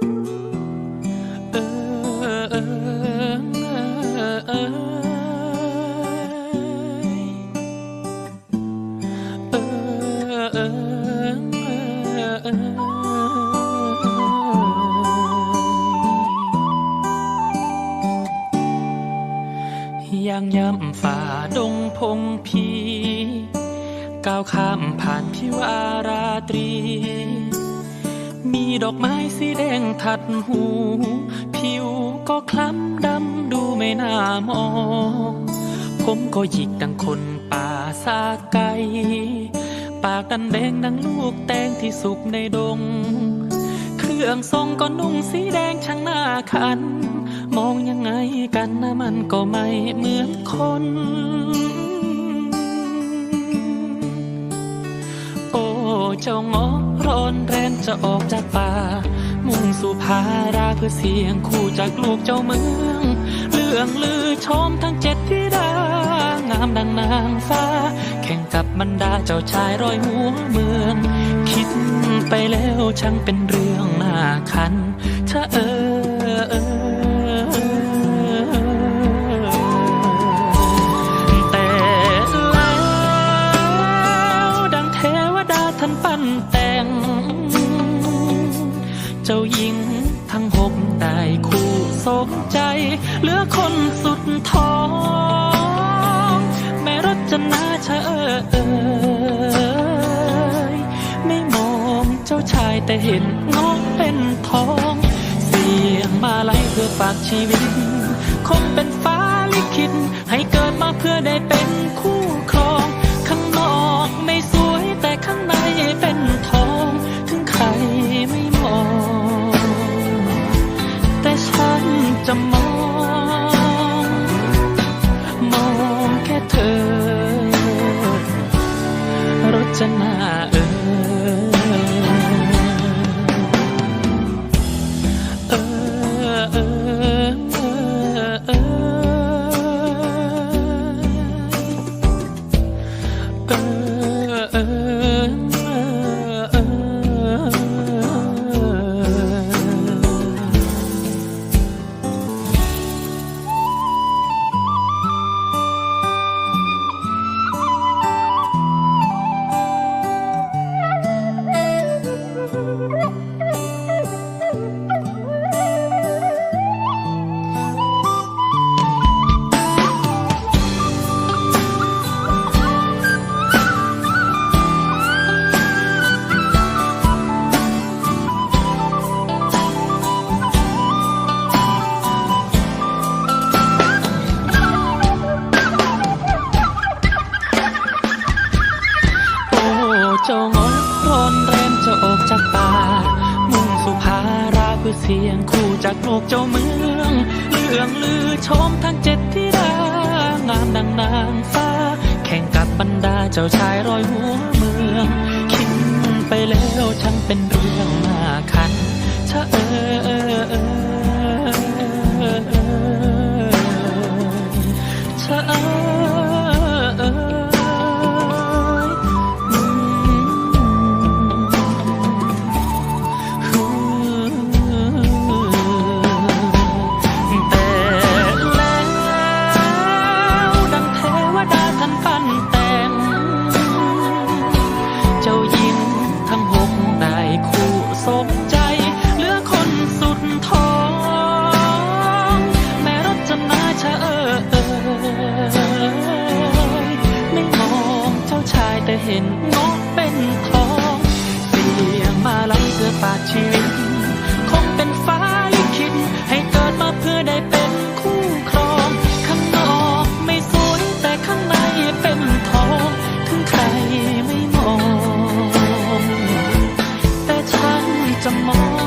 ย่งยำฝ่าดงพงพี ก้าวข้ามผ่านพิวอาราตรี มีดอกไม้สีแดงทัดหู ผิวก็คล้ำดำดูไม่น่ามอง ผมก็หยิกดังคนป่าซาไกปากดันแดงดังลูกแตงที่สุกในดง เครื่องทรงก็นุ่งสีแดงช่างหน้าคัน มองยังไงกันนะมันก็ไม่เหมือนคน เจ้าเงอร้อนแรนจะออกจากป่า มุ่งสู่พาราเพื่อเสียงคู่จากลูกเจ้าเมืองเรื่องลือชมทั้งเจ็ดที่ดางามดังนางฟ้า แข่งกับบรรดาเจ้าชายร้อยหัวเมือง คิดไปแล้วช่างเป็นเรื่องน่าคันเธอเออ เจ้าหญิงทั้งหกได้คู่สมใจเหลือคนสุดท้องแม่รจนาเชอเอยไม่มองเจ้าชายแต่เห็นน้องเป็นทอง เสียงมาไล่เพื่อฝากชีวิต คงเป็นฟ้าลิขิตให้เกิ นจ เจ้างอนรนแรมจะออกจากป่า มุ่งสุภาราเพื่อเสียงคู่จากโลกเจ้าเมืองเรื่องลือชมทั้งเจ็ดที่ดางามดังนางฟ้า แข่งกับบรรดาเจ้าชายรอยหัวเมือง คิดไปแล้วช่างเป็นเรื่องน่าคันชะเออเออเออ นจ